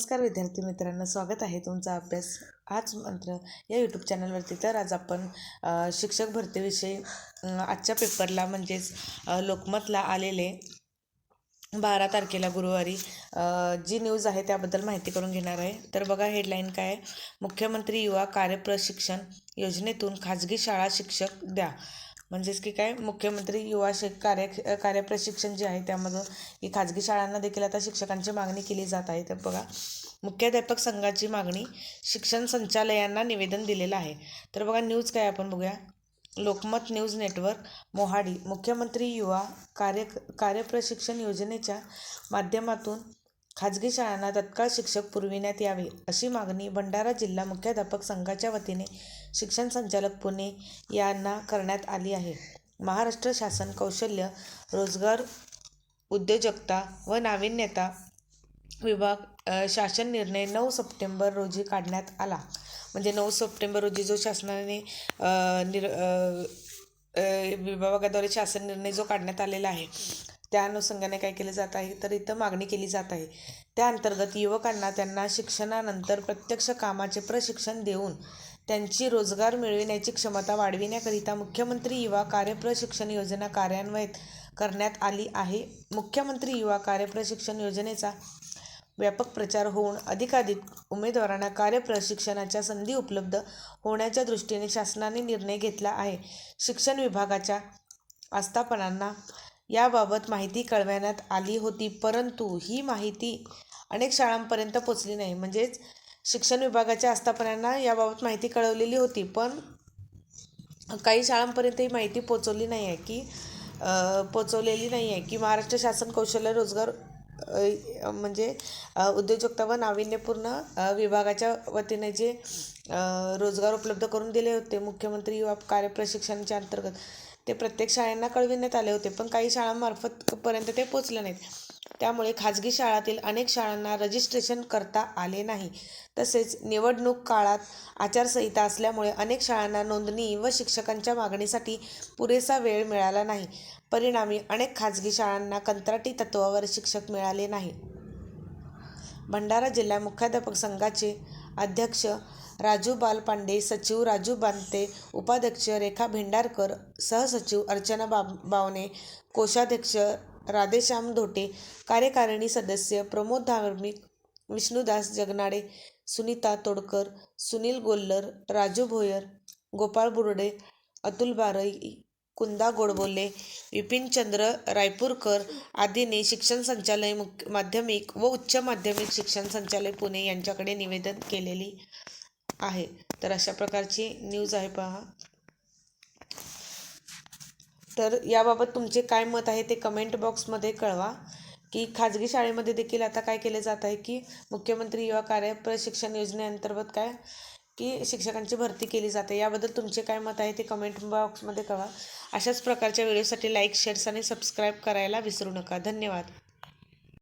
नमस्कार विद्यार्थी मित्रांनो स्वागत आहे तुमचा अभ्यास आज मंत्र या यूट्यूब चॅनलवरती तर आज आपण शिक्षक भरतीविषयी आजच्या पेपरला म्हणजेच लोकमतला आलेले बारा तारखेला गुरुवारी जी न्यूज आहे त्याबद्दल माहिती करून घेणार आहे. तर बघा हेडलाईन काय मुख्यमंत्री युवा कार्यप्रशिक्षण योजनेतून खाजगी शाळा शिक्षक द्या. म्हणजेच की काय मुख्यमंत्री युवा शिक कार्य कार्यप्रशिक्षण जे आहे त्यामधून ही खाजगी शाळांना देखील आता शिक्षकांची मागणी केली जात आहे. तर बघा मुख्याध्यापक संघाची मागणी शिक्षण संचालयांना निवेदन दिलेलं आहे. तर बघा न्यूज काय आपण बघूया. Lokmat news network Mohadi. मुख्यमंत्री युवा कार्य कार्यप्रशिक्षण योजनेच्या माध्यमातून खाजगी शाळांना तत्काळ शिक्षक पुरविण्यात यावे अशी मागणी भंडारा जिल्हा मुख्याध्यापक संघाच्या वतीने शिक्षण संचालक पुणे यांना करण्यात आली आहे. महाराष्ट्र शासन कौशल्य रोजगार उद्योजकता व नाविन्यता विभाग शासन निर्णय नऊ सप्टेंबर रोजी काढण्यात आला. म्हणजे नऊ सप्टेंबर रोजी जो शासनाने निर विभागाद्वारे शासन निर्णय जो काढण्यात आलेला आहे त्या अनुषंगाने काय केलं जात आहे तर इथं मागणी केली जात आहे. त्या अंतर्गत युवकांना त्यांना शिक्षणानंतर प्रत्यक्ष कामाचे प्रशिक्षण देऊन त्यांची रोजगार मिळविण्याची क्षमता वाढविण्याकरिता मुख्यमंत्री युवा कार्यप्रशिक्षण योजना कार्यान्वित करण्यात आली आहे. मुख्यमंत्री युवा कार्यप्रशिक्षण योजनेचा व्यापक प्रचार होऊन अधिकाधिक उमेदवारांना कार्यप्रशिक्षणाच्या संधी उपलब्ध होण्याच्या दृष्टीने शासनाने निर्णय घेतला आहे. शिक्षण विभागाच्या आस्थापनांना याबाबत माहिती कळवण्यात आली होती परंतु ही माहिती अनेक शाळांपर्यंत पोचली नाही. म्हणजेच शिक्षण विभागाच्या आस्थापनांना याबाबत माहिती कळवलेली होती पण काही शाळांपर्यंत ही माहिती पोचवली नाही आहे की पोचवलेली नाही आहे की महाराष्ट्र शासन कौशल्य रोजगार म्हणजे उद्योजकता व नाविन्यपूर्ण विभागाच्या वतीने जे रोजगार उपलब्ध करून दिले होते मुख्यमंत्री युवा कार्यप्रशिक्षणाच्या अंतर्गत. ते प्रत्येक शाळांना कळविण्यात आले होते पण काही शाळांमार्फत पर्यंत ते पोचले नाहीत. त्यामुळे खाजगी शाळातील अनेक शाळांना रजिस्ट्रेशन करता आले नाही. तसेच निवडणूक काळात आचारसंहिता असल्यामुळे अनेक शाळांना नोंदणी व शिक्षकांच्या मागणीसाठी पुरेसा वेळ मिळाला नाही. परिणामी अनेक खाजगी शाळांना कंत्राटी तत्वावर शिक्षक मिळाले नाही. भंडारा जिल्हा मुख्याध्यापक संघाचे अध्यक्ष राजू बालपांडे सचिव राजू बांते उपाध्यक्ष रेखा भेंडारकर सहसचिव अर्चना बाब बावणे कोषाध्यक्ष राधेश्याम धोटे कार्यकारिणी सदस्य प्रमोद धार्मिक विष्णुदास जगनाडे सुनीता तोडकर सुनील गोल्लर राजू भोयर गोपाळ बुरडे अतुल बारई कुंदा गोडबोले विपिनचंद्र रायपूरकर आदींनी शिक्षण संचालय मुख्य माध्यमिक व उच्च माध्यमिक शिक्षण संचालय पुणे यांच्याकडे निवेदन केलेली आहे. तर अशा प्रकारची न्यूज आहे पहा. तर याबाबत तुमचे काय मत आहे ते कमेंट बॉक्समध्ये कळवा. की खाजगी शाळेमध्ये देखील आता काय केले जात आहे की मुख्यमंत्री युवा कार्य प्रशिक्षण योजनेअंतर्गत काय? की शिक्षकांची भरती केली जाते. याबद्दल तुमचे काय मत आहे ते कमेंट बॉक्समध्ये कळवा. अशाच प्रकारच्या व्हिडिओसाठी लाईक शेअर्स आणि सबस्क्राईब करायला विसरू नका. धन्यवाद.